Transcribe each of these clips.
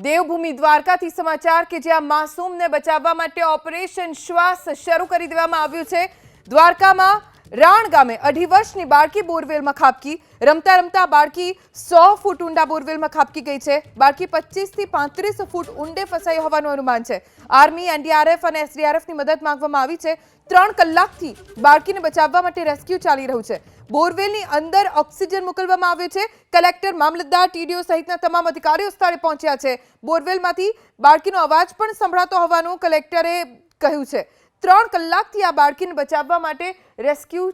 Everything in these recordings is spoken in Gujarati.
દેવભૂમિ દ્વારકાથી સમાચાર કે જ્યાં માસૂમને બચાવવા માટે ઓપરેશન શ્વાસ શરૂ કરી દેવામાં આવ્યું છે. દ્વારકામાં રાણ ગામે અઢી વર્ષની બાળકી બોરવેલમાં ખાબકી. રમતા રમતા બાળકી સો ફૂટ ઊંડા બોરવેલમાં ખાબકી ગઈ છે. બાળકી પચીસથી પાંત્રીસ ફૂટ ઊંડે ફસાઈ હોવાનું અનુમાન છે. આર્મી, એનડીઆરએફ અને એસડીઆરએફની મદદ માંગવામાં આવી છે. ત્રણ કલાકથી બાળકીને બચાવવા માટે રેસ્ક્યુ ચાલી રહ્યું છે. બોરવેલની અંદર ઓક્સિજન મોકલવામાં આવ્યો છે. કલેક્ટર મામલતદાર, ટીડીઓ સહિતના તમામ અધિકારીઓ સ્થળે પહોંચ્યા છે. બોરવેલમાંથી બાળકીનો અવાજ પણ સંભળાતો હોવાનું કલેક્ટરે કહ્યું છે. ત્રણ કલાકથી આ બાળકીને બચાવવા માટે રેસ્ક્યુ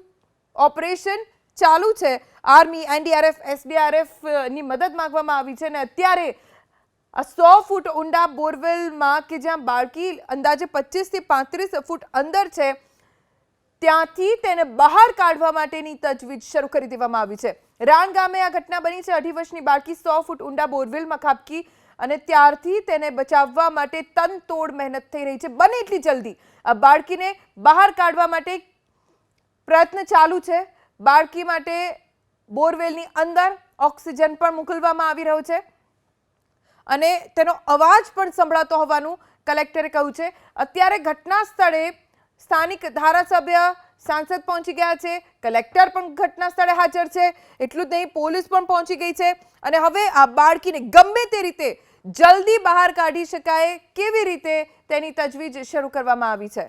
ઓપરેશન ચાલુ છે. આર્મી, એનડીઆરએફ એસડીઆરએફની મદદ માંગવામાં આવી છે અને અત્યારે આ સો ફૂટ ઊંડા બોરવેલમાં કે જ્યાં બાળકી અંદાજે પચીસથી પાંત્રીસ ફૂટ અંદર છે, ત્યાંથી તેને બહાર કાઢવા માટેની તજવીજ શરૂ કરી દેવામાં આવી છે. રાણ ગામે આ ઘટના બની છે. અઢી વર્ષની બાળકી સો ફૂટ ઊંડા બોરવેલમાં ખાબકી અને ત્યારથી તેને બચાવવા માટે તનતોડ મહેનત થઈ રહી છે. બને એટલી જલ્દી. આ બાળકીને બહાર કાઢવા માટે પ્રયત્ન ચાલુ છે. બાળકી માટે બોરવેલની અંદર ઓક્સિજન પણ મોકલવામાં આવી રહ્યો છે. અને તેનો અવાજ પણ સંભળાતો હોવાનું કલેક્ટરે કહ્યું છે. અત્યારે ઘટના સ્થળે સ્થાનિક ધારાસભ્ય સાંસદ પહોંચી ગયા છે, કલેક્ટર પણ ઘટના સ્થળે હાજર છે, એટલું જ નહીં, પોલીસ પણ પહોંચી ગઈ છે. અને હવે આ બાળકીને ગમે તે રીતે જલ્દી બહાર કાઢી શકાય, કેવી રીતે તેની તજવીજ શરૂ કરવામાં આવી છે?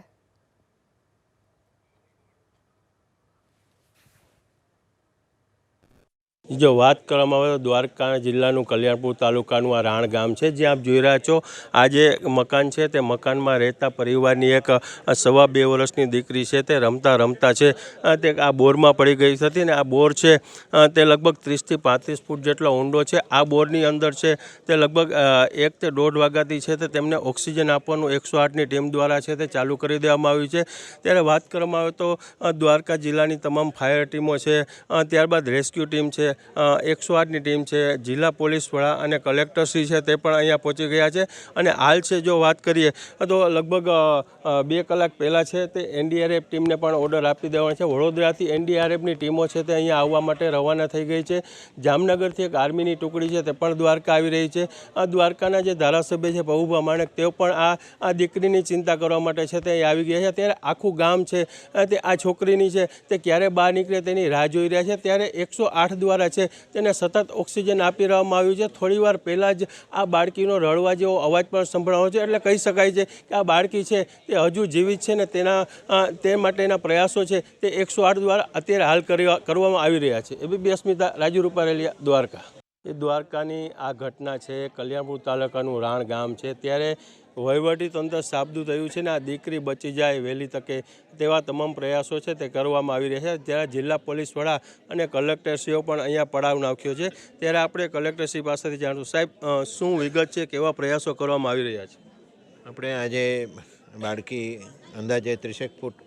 જો વાત કરવામાં આવે તો દ્વારકા જિલ્લાનું કલ્યાણપુર તાલુકાનું આ રાણ ગામ છે, જ્યાં આપ જોઈ રહ્યા છો, આ જે મકાન છે તે મકાનમાં રહેતા પરિવારની એક સવા બે વર્ષની દીકરી છે, તે રમતા રમતા છે તે આ બોરમાં પડી ગઈ હતી ને આ બોર છે તે લગભગ ત્રીસથી પાંત્રીસ ફૂટ જેટલો ઊંડો છે. આ બોરની અંદર છે તે લગભગ એક તે દોઢ વાગ્યાથી છે તે તેમને ઓક્સિજન આપવાનું એકસો આઠની ટીમ દ્વારા છે તે ચાલુ કરી દેવામાં આવ્યું છે. ત્યારે વાત કરવામાં આવે તો દ્વારકા જિલ્લાની તમામ ફાયર ટીમો છે ત્યારબાદ રેસ્ક્યુ ટીમ છે એકસો આઠની ટીમ છે, જિલ્લા પોલીસ વડા અને કલેક્ટરશ્રી છે તે પણ અહીંયા પહોંચી ગયા છે. અને હાલ છે જો વાત કરીએ, તો લગભગ બે કલાક પહેલાં છે તે એનડીઆરએફ ટીમને પણ ઓર્ડર આપી દેવાનો છે. વડોદરાથી એનડીઆરએફની ટીમો છે તે અહીંયા આવવા માટે રવાના થઈ ગઈ છે. જામનગરથી એક આર્મીની ટુકડી છે તે પણ દ્વારકા આવી રહી છે. આ દ્વારકાના જે ધારાસભ્ય છે પબુભા માણેક તેઓ પણ આ આ દીકરીની ચિંતા કરવા માટે છે તે આવી ગયા છે. ત્યારે આખું ગામ છે તે આ છોકરીની છે, તે ક્યારે બહાર નીકળે તેની રાહ જોઈ રહ્યા છે. ત્યારે એકસો આઠ દ્વારા છે. તેને સતત ઓક્સિજન આપી રહેવામાં આવ્યું છે. થોડી વાર પહેલાં જ આ બાળકીનો રડવા જેવો અવાજ પણ સંભળાયો છે. એટલે કહી શકાય છે કે આ બાળકી છે તે હજુ જીવિત છે ને તેના તે માટેના પ્રયાસો છે તે એકસો આઠ દ્વારા અત્યારે હાલ કરવા કરવામાં આવી રહ્યા છે. એબીપી અસ્મિતા રાજુ રૂપારેલિયા દ્વારકા. એ દ્વારકાની આ ઘટના છે. કલ્યાણપુર તાલુકાનું રાણ ગામ છે. ત્યારે વહીવટી તંત્ર સાબદું થયું છે ને આ દીકરી બચી જાય વહેલી તકે તેવા તમામ પ્રયાસો છે તે કરવામાં આવી રહ્યા છે. ત્યારે જિલ્લા પોલીસ વડા અને કલેક્ટરશ્રીઓ પણ અહીંયા પડાવ નાખ્યો છે. ત્યારે આપણે કલેક્ટરશ્રી પાસેથી જાણશું. સાહેબ શું વિગત છે? કેવા પ્રયાસો કરવામાં આવી રહ્યા છે? આપણે આજે બાળકી અંદાજે ત્રીસેક ફૂટ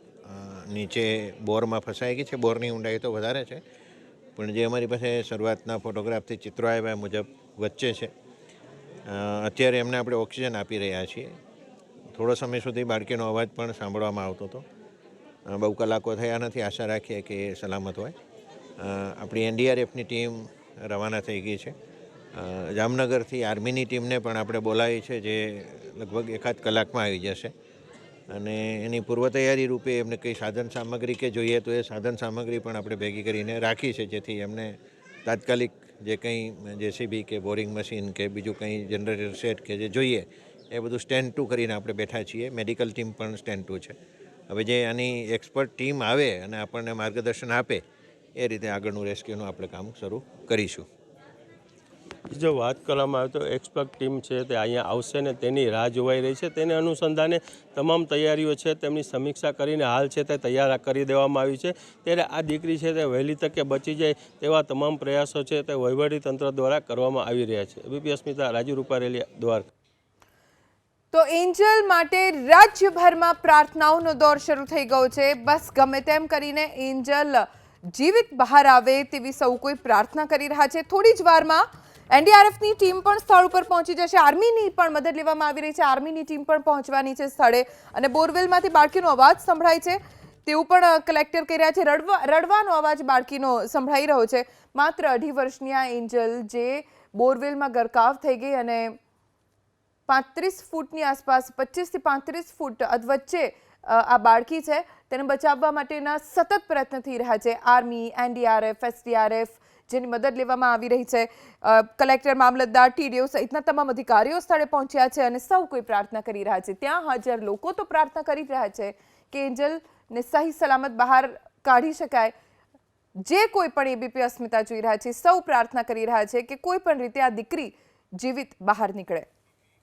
નીચે બોરમાં ફસાઈ ગઈ છે. બોરની ઊંડાઈ તો વધારે છે. પણ જે અમારી પાસે શરૂઆતના ફોટોગ્રાફથી ચિત્રો આવ્યા મુજબ વચ્ચે છે. અત્યારે એમને આપણે ઓક્સિજન આપી રહ્યા છીએ. થોડો સમય સુધી બાળકીનો અવાજ પણ સાંભળવામાં આવતો હતો. બહુ કલાકો થયા નથી, આશા રાખીએ કે એ સલામત હોય. આપણી એનડીઆરએફની ટીમ રવાના થઈ ગઈ છે. જામનગરથી આર્મીની ટીમને પણ આપણે બોલાવી છે જે લગભગ એકાદ કલાકમાં આવી જશે. અને એની પૂર્વ તૈયારી રૂપે એમને કંઈ સાધન સામગ્રી કે જોઈએ તો એ સાધન સામગ્રી પણ આપણે ભેગી કરીને રાખી છે, જેથી એમને તાત્કાલિક જે કંઈ જેસીબી કે બોરિંગ મશીન કે બીજું કંઈ જનરેટર સેટ કે જે જોઈએ, એ બધું સ્ટેન્ડ ટુ કરીને આપણે બેઠા છીએ. મેડિકલ ટીમ પણ સ્ટેન્ડ ટુ છે. હવે જે આની એક્સપર્ટ ટીમ આવે અને આપણને માર્ગદર્શન આપે, એ રીતે આગળનું રેસ્ક્યુનું આપણે કામ શરૂ કરીશું. જો વાત કરવામાં આવે તો એક્સપર્ટ ટીમ છે તે અહીંયા આવશે ને તેની રાહ જોવાઈ રહી છે. તેને અનુસંધાને તમામ તૈયારીઓ છે તેમની સમીક્ષા કરીને હાલ છે તે તૈયાર કરી દેવામાં આવી છે. ત્યારે આ દીકરી છે તે વહેલી તકે બચી જાય તેવા તમામ પ્રયાસો છે તે તંત્ર દ્વારા કરવામાં આવી રહ્યા છે. બીપી અસ્મિતા, રાજુ રૂપારેલી, દ્વારકા. તો એન્જલ માટે રાજ્યભરમાં પ્રાર્થનાઓનો દોર શરૂ થઈ ગયો છે. બસ ગમે તેમ કરીને એન્જલ જીવિત બહાર આવે તેવી સૌ કોઈ પ્રાર્થના કરી રહ્યા છે. થોડી જ વારમાં એનડીઆરએફની ટીમ પણ સ્થળ ઉપર પહોંચી જશે. આર્મીની પણ મદદ લેવામાં આવી રહી છે. આર્મીની ટીમ પણ પહોંચવાની છે સ્થળે અને બોરવેલમાંથી બાળકીનો અવાજ સંભળાય છે. તેવું પણ કલેક્ટર કહી રહ્યા છે. રડવા, રડવાનો અવાજ બાળકીનો સંભળાઈ રહ્યો છે. માત્ર અઢી વર્ષની આ એન્જલ જે બોરવેલમાં ગરકાવ થઈ ગઈ અને પાંત્રીસ ફૂટની આસપાસ પચીસથી પાંત્રીસ ફૂટ વચ્ચે આ બાળકી છે, તેને બચાવવા માટેના સતત પ્રયત્ન થઈ રહ્યા છે. આર્મી, એનડીઆરએફ, એસડીઆરએફ જેની મદદ લેવામાં આવી રહી છે. કલેક્ટર મામલતદાર ટીડીઓ સહિતના તમામ અધિકારીઓ સ્થળે પહોંચ્યા છે અને સૌ કોઈ પ્રાર્થના કરી રહ્યા છે. ત્યાં હાજર લોકો તો પ્રાર્થના કરી રહ્યા છે કે એન્જલને સહી સલામત બહાર કાઢી શકાય. જે કોઈ પણ એબીપી અસ્મિતા જોઈ રહ્યા છે, સૌ પ્રાર્થના કરી રહ્યા છે કે કોઈ પણ રીતે આ દીકરી જીવિત બહાર નીકળે.